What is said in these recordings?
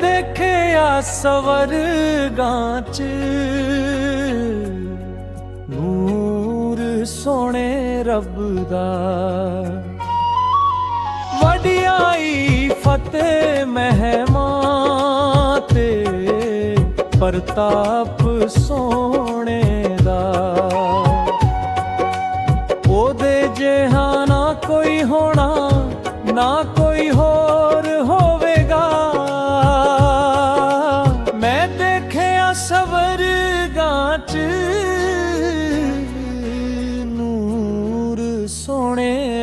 ਦੇਖਿਆ ਸਵਰਗਾਂ ਚ ਨੂਰ ਸੋਹਣੇ ਰੱਬ ਦਾ। ਵਡਿਆਈ ਫਤਿਹ ਮਹਿਮਾ ਤੇ, ਪ੍ਰਤਾਪ ਸੋਹਣੇ ਦਾ। ਉਹਦੇ ਜਿਹਾ ਨਾ ਕੋਈ ਹੋਣਾ, ਨਾ ਕੋਈ ਹੋ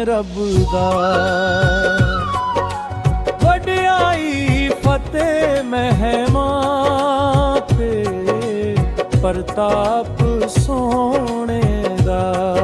ਰੱਬ ਦਾ। ਵਡਿਆਈ ਫਤਿਹ ਮਹਿਮਾ ਤੇ ਪ੍ਰਤਾਪ ਸੋਹਣੇ ਦਾ।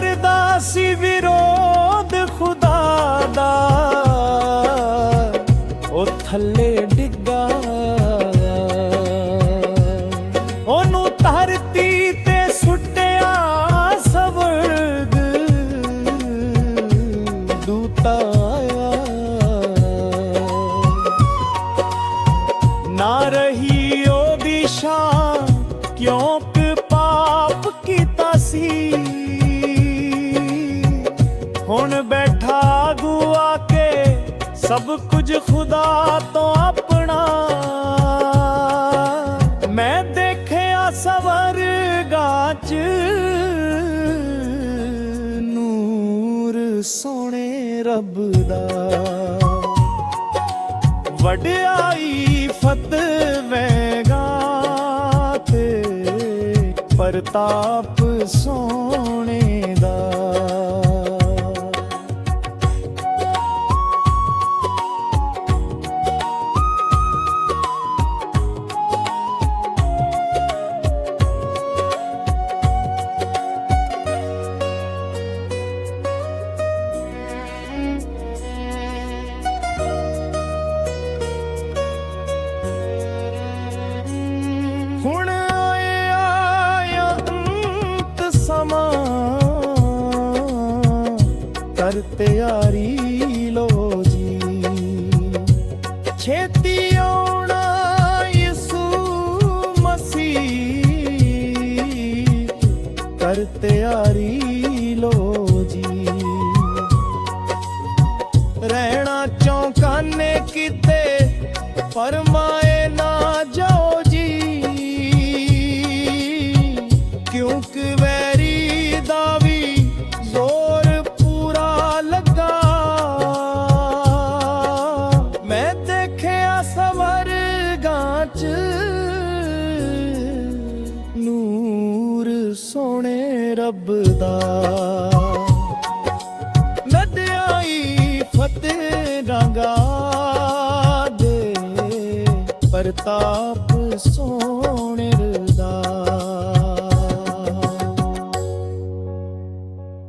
ਕਰਦਾ ਸੀ ਵਿਰੋਧ ਖੁਦਾ ਦਾ। ਉਹ ਥੱਲੇ ਡਿੱਗਾ। ਉਹਨੂੰ ਧਰਤੀ ਤੇ ਸੁੱਟਿਆ ਸਵਰਗ। ਦੂਤਾ ਬੈਠਾ ਗੁਆ ਕੇ ਸਭ ਕੁਝ ਖੁਦਾ ਤੋਂ ਆਪਣਾ। ਮੈਂ ਦੇਖਿਆ ਸਵਰਗਾਂ ਚ ਨੂਰ ਸੋਹਣੇ ਰੱਬ ਦਾ। ਵਡਿਆਈ ਫਤਵੇਗਾ ਤੇ ਪ੍ਰਤਾਪ ਸੋਹਣੇ ਦਾ। ਅੰਤ ਕਰ ਤਿਆਰੀ ਲੋ ਜੀ। ਛੇਤੀ ਆਉਣਾ ਯਿਸੂ ਮਸੀਹ। ਕਰ ਤਿਆਰੀ ਲੋ ਜੀ। ਰਹਿਣਾ ਚੌਂਕਾਨੇ ਕਿਤੇ, ਪਰਮਾ ਰੱਬ ਦਾ। ਨਦਿਆਈ ਫਤਿਹ ਰੰਗਾ ਦੇ ਪ੍ਰਤਾਪ ਸੋਹਣੇ